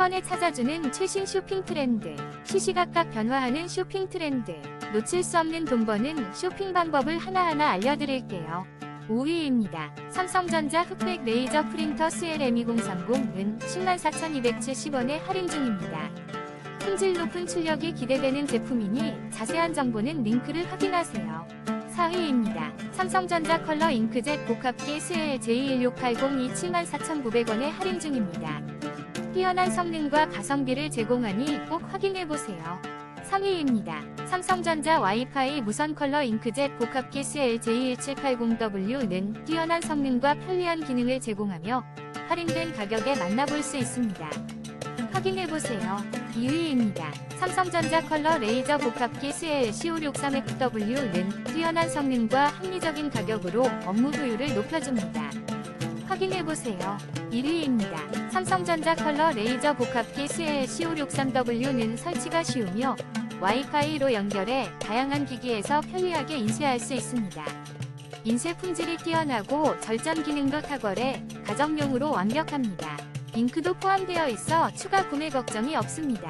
번에 찾아주는 최신 쇼핑 트렌드. 시시각각 변화하는 쇼핑 트렌드. 놓칠 수 없는 돈 버는 쇼핑 방법을 하나하나 알려드릴게요. 5위입니다. 삼성전자 흑백 레이저 프린터 SLM2030은 104,270원에 할인 중입니다. 품질 높은 출력이 기대되는 제품이니 자세한 정보는 링크를 확인하세요. 4위입니다. 삼성전자 컬러 잉크젯 복합기 SL J16802 74,900원에 할인 중입니다. 뛰어난 성능과 가성비를 제공하니 꼭 확인해보세요. 3위입니다. 삼성전자 와이파이 무선 컬러 잉크젯 복합기 SL J1780W는 뛰어난 성능과 편리한 기능을 제공하며 할인된 가격에 만나볼 수 있습니다. 확인해보세요. 2위입니다. 삼성전자 컬러 레이저 복합기 SL CO63FW는 뛰어난 성능과 합리적인 가격으로 업무 효율을 높여줍니다. 확인해보세요. 1위입니다. 삼성전자 컬러 레이저 복합기 SL CO63W는 설치가 쉬우며 와이파이로 연결해 다양한 기기에서 편리하게 인쇄할 수 있습니다. 인쇄 품질이 뛰어나고 절전 기능도 탁월해 가정용으로 완벽합니다. 잉크도 포함되어 있어 추가 구매 걱정이 없습니다.